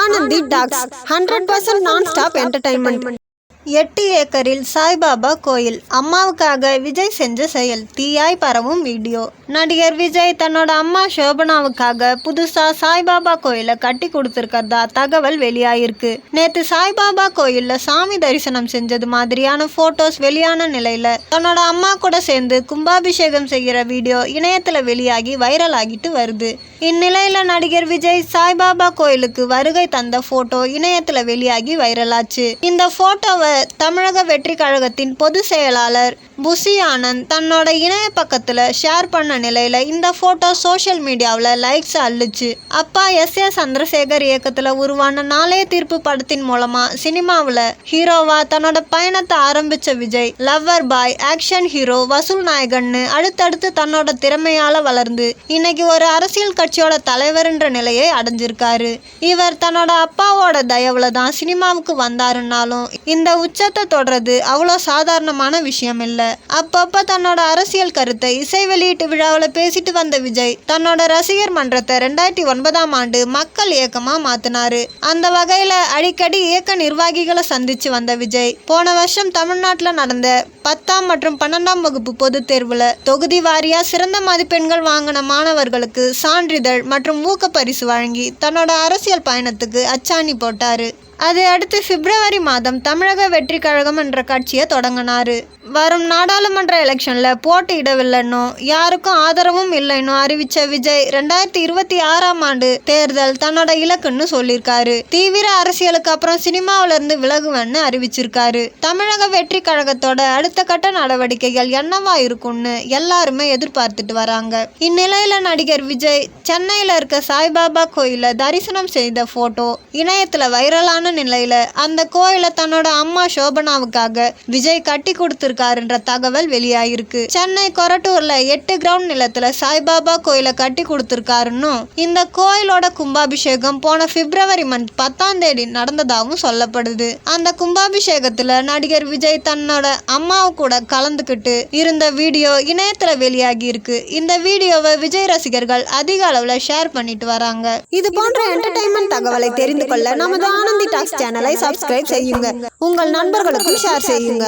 Anandhi talks hundred percent non stop entertainment எட்டு ஏக்கரில் சாய்பாபா கோயில் அம்மாவுக்காக விஜய் செஞ்ச செயல் தீயாய் பரவும் வீடியோ. நடிகர் விஜய் தன்னோட அம்மா சோபனாவுக்காக புதுசா சாய்பாபா கோயிலை கட்டி கொடுத்துருக்கறதா தகவல் வெளியாயிருக்கு. நேத்து சாய்பாபா கோயில்ல சாமி தரிசனம் செஞ்சது மாதிரியான போட்டோஸ் வெளியான நிலையில தன்னோட அம்மா கூட சேர்ந்து கும்பாபிஷேகம் செய்கிற வீடியோ இணையத்துல வெளியாகி வைரல் ஆகிட்டு வருது. இந்நிலையில நடிகர் விஜய் சாய்பாபா கோயிலுக்கு வருகை தந்த போட்டோ இணையத்துல வெளியாகி வைரலாச்சு இந்த போட்டோவை தமிழக வெற்றி கழகத்தின் பொதுச் செயலாளர் புசி ஆனந்த் தன்னோட இணைய பக்கத்துல ஷேர் பண்ண நிலையில் இந்த ஃபோட்டோ சோஷியல் மீடியாவில் லைக்ஸ் அள்ளுச்சு. அப்பா எஸ். ஏ. சந்திரசேகர் இயக்கத்தில் உருவான நாளே தீர்ப்பு படத்தின் மூலமாக சினிமாவில் ஹீரோவா தன்னோட பயணத்தை ஆரம்பித்த Vijay lover boy action hero வசூல் நாயகன்னு அடுத்தடுத்து தன்னோட திறமையால் வளர்ந்து இன்னைக்கு ஒரு அரசியல் கட்சியோட தலைவர்ன்ற நிலையை அடைஞ்சிருக்காரு. இவர் தன்னோட அப்பாவோட தயவுல தான் சினிமாவுக்கு வந்தாருன்னாலும் இந்த உச்சத்தை தொடர்றது அவ்வளோ சாதாரணமான விஷயம் இல்லை. அப்பப்போ தன்னோட அரசியல் கருத்தை இசை வெளியீட்டு விழா விழாவில் பேசிட்டு வந்த விஜய் தன்னோட ரசிகர் மன்றத்தை ரெண்டாயிரத்தி ஒன்பதாம் ஆண்டு மக்கள் இயக்கமா மாத்தினாரு. அந்த வகையில அடிக்கடி இயக்க நிர்வாகிகளை சந்திச்சு வந்த விஜய் போன வருஷம் தமிழ்நாட்டில் நடந்த பத்தாம் மற்றும் பன்னெண்டாம் வகுப்பு பொதுத் தேர்வுல தொகுதி வாரியா சிறந்த மதிப்பெண்கள் வாங்கின மாணவர்களுக்கு சான்றிதழ் மற்றும் ஊக்க பரிசு வழங்கி தன்னோட அரசியல் பயணத்துக்கு அச்சாணி போட்டாரு. அது அடுத்து பிப்ரவரி மாதம் தமிழக வெற்றி கழகம் என்ற கட்சியை தொடங்கினாரு. வரும் நாடாளுமன்ற எலெக்ஷனில் போட்டியிடவில்லைன்னு யாருக்கும் ஆதரவும் இல்லைன்னு அறிவித்த விஜய் ரெண்டாயிரத்தி இருபத்தி ஆறாம் ஆண்டு தேர்தல் தன்னோட இலக்குன்னு சொல்லியிருக்காரு. தீவிர அரசியலுக்கு அப்புறம் சினிமாவிலிருந்து விலகுவேன்னு அறிவிச்சிருக்காரு. தமிழக வெற்றி கழகத்தோட அடுத்த கட்ட நடவடிக்கைகள் என்னவா இருக்கும்னு எல்லாருமே எதிர்பார்த்துட்டு வராங்க. இந்நிலையில நடிகர் விஜய் சென்னையில் இருக்க சாய்பாபா கோயில தரிசனம் செய்த போட்டோ இணையத்தில் வைரலான நிலையில அந்த கோயிலை தன்னோட அம்மா சோபனாவுக்காக விஜய் கட்டி கொடுத்திருக்காருன்ற தகவல் வெளியாயிருக்கு. சென்னை கொரட்டூர்ல எட்டு கிரவுண்ட் நிலத்துல சாய்பாபா கோயிலை கட்டி கொடுத்திருக்காருன்னு இந்த கோயிலோட கும்பாபிஷேகம் போன பிப்ரவரி மந்த் பத்தாம் தேதி நடந்ததாகவும் சொல்லப்படுது. அந்த கும்பாபிஷேகத்துல நடிகர் விஜய் தன்னோட அம்மாவு கூட கலந்துக்கிட்டு இருந்த வீடியோ இணையத்துல வெளியாகி இருக்கு இந்த வீடியோவை விஜய் ரசிகர்கள் அதிக அளவுல ஷேர் பண்ணிட்டு வராங்க. இது போன்ற என்டர்டைன்மெண்ட் தகவலை தெரிந்து கொள்ள நமது ஆனந்தி டாக்ஸ் சேனலை சப்ஸ்கிரைப் செய்யுங்க. உங்கள் நண்பர்களுக்கும் ஷேர் செய்யுங்க.